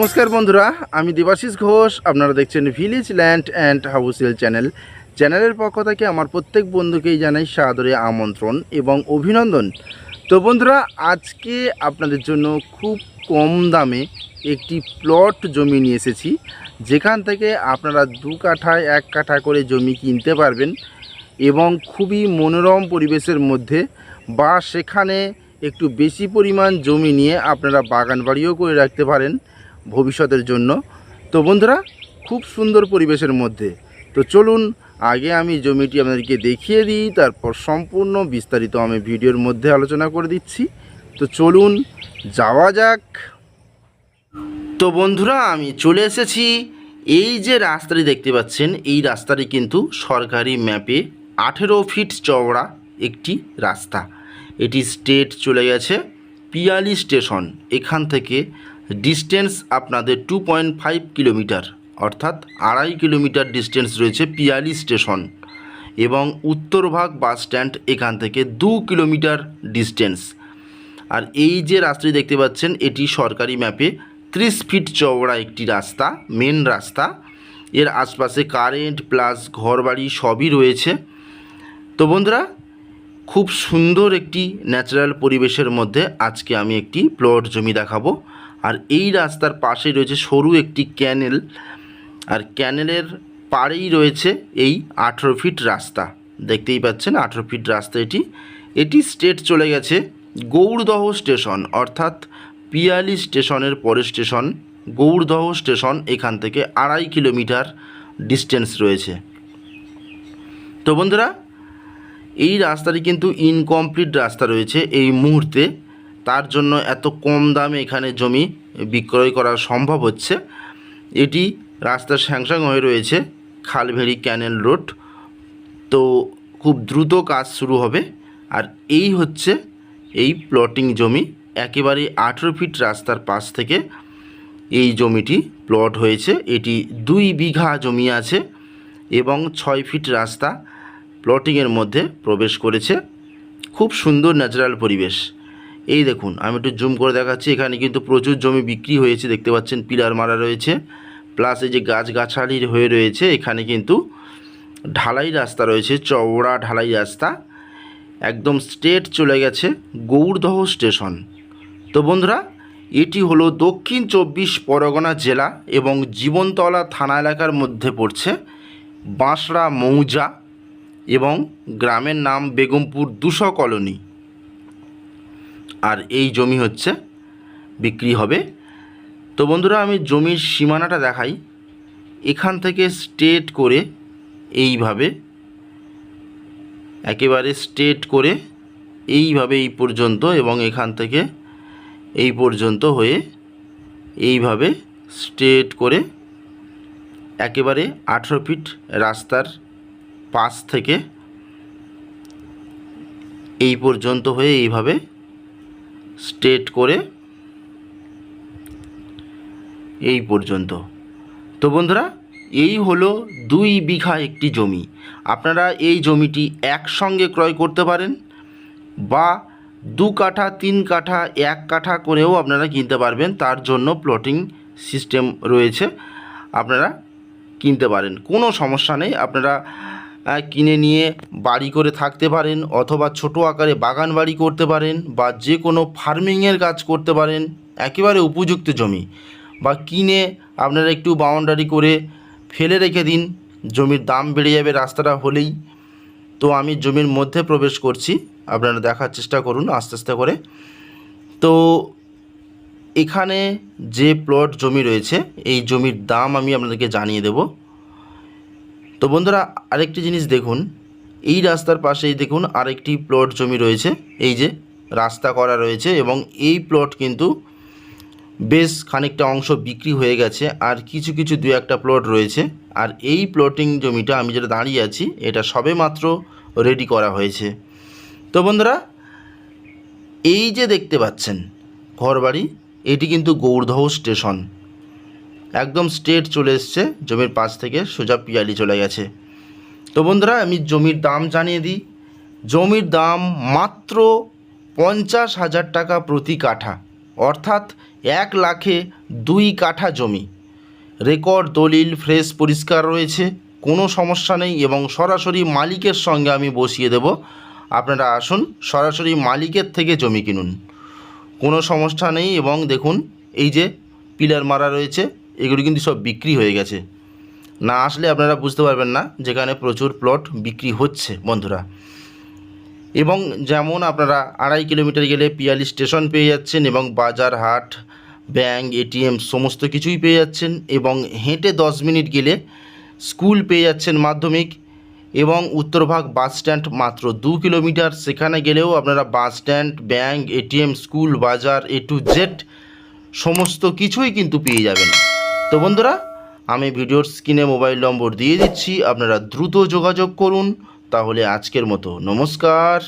নমস্কার বন্ধুরা, আমি দেবাশিস ঘোষ, আপনারা দেখছেন ভিলেজ ল্যান্ড অ্যান্ড হাউসেল চ্যানেল চ্যানেলের পক্ষ থেকে আমার প্রত্যেক বন্ধুকেই জানাই সাদরে আমন্ত্রণ এবং অভিনন্দন। তো বন্ধুরা, আজকে আপনাদের জন্য খুব কম দামে একটি প্লট জমি নিয়ে এসেছি। যেখান থেকে আপনারা দু কাঠায়, এক কাঠা করে জমি কিনতে পারবেন এবং খুবই মনোরম পরিবেশের মধ্যে বা সেখানে একটু বেশি পরিমাণ জমি নিয়ে আপনারা বাগান বাড়িও করে রাখতে পারেন। ভবিষ্যতের জন্য। তো বন্ধুরা, খুব সুন্দর পরিবেশের মধ্যে। তো চলুন, আগে আমি জমিটি আপনাদেরকে দেখিয়ে দিই, তারপর সম্পূর্ণ বিস্তারিত আমি ভিডিওর মধ্যে আলোচনা করে দিচ্ছি। তো চলুন, যাওয়া যাক। তো বন্ধুরা, আমি চলে এসেছি। এই যে রাস্তাটি দেখতে পাচ্ছেন, এই রাস্তাটি কিন্তু সরকারি ম্যাপে আঠেরো ফিট চওড়া একটি রাস্তা। এটি স্টেট চলে গেছে, পিয়ালি স্টেশন। এখান থেকে ডিস্টেন্স আপনাদের টু পয়েন্ট ফাইভ কিলোমিটার অর্থাৎ আড়াই কিলোমিটার ডিস্টেন্স রয়েছে পিয়ালি স্টেশন এবং উত্তরভাগ বাস স্ট্যান্ড এখান থেকে দু কিলোমিটার ডিস্টেন্স আর এই যে রাস্তাটি দেখতে পাচ্ছেন, এটি সরকারি ম্যাপে ত্রিশ ফিট চওড়া একটি রাস্তা মেন রাস্তা। এর আশপাশে কারেন্ট প্লাস ঘরবাড়ি সবই রয়েছে। তো বন্ধুরা, খুব সুন্দর একটি ন্যাচারাল পরিবেশের মধ্যে আজকে আমি একটি প্লট জমি দেখাবো। আর এই রাস্তার পাশে রয়েছে সরু একটি ক্যানেল। আর ক্যানেলের পাড়েই রয়েছে এই আঠেরো ফিট রাস্তা। দেখতেই পাচ্ছেন আঠেরো ফিট রাস্তা এটি। এটি স্টেট চলে গেছে গৌড়দহ স্টেশন, অর্থাৎ পিয়ালি স্টেশনের পরের স্টেশন। গৌড়দহ স্টেশন এখান থেকে আড়াই কিলোমিটার ডিস্টেন্স রয়েছে। তো বন্ধুরা, এই রাস্তাটি কিন্তু ইনকমপ্লিট রাস্তা রয়েছে এই মুহূর্তে। তার জন্য এত কম দামে এখানে জমি বিক্রয় করা সম্ভব হচ্ছে। এটি রাস্তা স্যাংসাং হয়ে রয়েছে খালভেরি ক্যানেল রোড। তো খুব দ্রুত কাজ শুরু হবে। আর এই হচ্ছে এই প্লটিং জমি। একেবারে আঠেরো ফিট রাস্তার পাশ থেকে এই জমিটি প্লট হয়েছে। এটি দুই বিঘা জমি আছে এবং ছয় ফিট রাস্তা প্লটিংয়ের মধ্যে প্রবেশ করেছে। খুব সুন্দর ন্যাচারাল পরিবেশ। এই দেখুন, আমি একটু জুম করে দেখাচ্ছি। এখানে কিন্তু প্রচুর জমি বিক্রি হয়েছে, দেখতে পাচ্ছেন পিলার মারা রয়েছে। প্লাস এই যে গাছগাছালি হয়ে রয়েছে, এখানে কিন্তু ঢালাই রাস্তা রয়েছে, চওড়া ঢালাই রাস্তা। একদম স্ট্রেট চলে গেছে গৌড়দহ স্টেশন তো বন্ধুরা, এটি হলো দক্ষিণ চব্বিশ পরগনা জেলা এবং জীবনতলা থানা এলাকার মধ্যে পড়ছে বাঁশড়া মৌজা এবং গ্রামের নাম বেগমপুর দুশো কলোনি। আর এই জমি হচ্ছে বিক্রি হবে। তো বন্ধুরা, আমি জমির সীমানাটা দেখাই। এখান থেকে স্টেট করে এইভাবে, একেবারে স্টেট করে এইভাবে এই পর্যন্ত এবং এখান থেকে এই পর্যন্ত হয়ে এইভাবে স্ট্রেট করে একেবারে আঠেরো ফিট রাস্তার পাশ থেকে এই পর্যন্ত হয়ে এইভাবে স্ট্রেট করে এই পর্যন্ত। তো বন্ধুরা, এই হলো দুই বিঘা একটি জমি। আপনারা এই জমিটি একসঙ্গে ক্রয় করতে পারেন বা দু কাঠা, তিন কাঠা, এক কাঠা করেও আপনারা কিনতে পারবেন। তার জন্য প্লটিং সিস্টেম রয়েছে। আপনারা কিনতে পারেন। কোনো সমস্যা নেই। আপনারা কিনে নিয়ে বাড়ি করে থাকতে পারেন অথবা ছোট আকারে বাগান বাড়ি করতে পারেন বা যে কোনো ফার্মিংয়ের কাজ করতে পারেন, একেবারে উপযুক্ত জমি। বা কিনে আপনারা একটু বাউন্ডারি করে ফেলে রেখে দিন, জমির দাম বেড়ে যাবে রাস্তাটা হলেই। তো আমি জমির মধ্যে প্রবেশ করছি, আপনারা দেখার চেষ্টা করুন আস্তে আস্তে করে। তো এখানে যে প্লট জমি রয়েছে, এই জমির দাম আমি আপনাদেরকে জানিয়ে দেব। তো বন্ধুরা, আরেকটি জিনিস দেখুন। এই রাস্তার পাশেই দেখুন আরেকটি প্লট জমি রয়েছে। এই যে রাস্তা করা রয়েছে এবং এই প্লট কিন্তু বেশ খানিকটা অংশ বিক্রি হয়ে গেছে আর কিছু কিছু দু একটা প্লট রয়েছে। আর এই প্লটিং জমিটা আমি যেটা দাঁড়িয়ে আছি, এটা সবে মাত্র রেডি করা হয়েছে। তো বন্ধুরা, এই যে দেখতে পাচ্ছেন, ঘরবাড়ি, এটি কিন্তু গৌড়দহ স্টেশন একদম স্ট্রেট চলে এসছে, জমির পাশ থেকে সোজা পিয়ালি চলে গেছে। তো বন্ধুরা, আমি জমির দাম জানিয়ে দিই। জমির দাম মাত্র পঞ্চাশ হাজার টাকা প্রতি কাঠা, অর্থাৎ এক লাখে দুই কাঠা জমি। রেকর্ড, দলিল, ফ্রেশ পরিষ্কার রয়েছে, কোনো সমস্যা নেই এবং সরাসরি মালিকের সঙ্গে আমি বসিয়ে দেব। আপনারা আসুন, সরাসরি মালিকের থেকে জমি কিনুন। কোনো সমস্যা নেই এবং দেখুন, এই যে পিলার মারা রয়েছে এগুলো কিন্তু সব বিক্রি হয়ে গেছে। না আসলে আপনারা বুঝতে পারবেন না যেখানে প্রচুর প্লট বিক্রি হচ্ছে, বন্ধুরা। এবং যেমন আপনারা আড়াই কিলোমিটার গেলে পিয়ালি স্টেশন পেয়ে যাচ্ছেন এবং বাজার হাট, ব্যাংক এটিএম সমস্ত কিছুই পেয়ে যাচ্ছেন এবং হেঁটে দশ মিনিট গেলে স্কুল পেয়ে যাচ্ছেন মাধ্যমিক এবং উত্তরভাগ বাস স্ট্যান্ড মাত্র দু কিলোমিটার। সেখানে গেলেও আপনারা bus stand, bank ATM school, বাজার, এ টু জেড সমস্ত কিছুই কিন্তু পেয়ে যাবেন। তো বন্ধুরা, আমি ভিডিওর স্ক্রিনে মোবাইল নম্বর দিয়ে দিচ্ছি, আপনারা দ্রুত যোগাযোগ করুন, তাহলে আজকের মতো নমস্কার।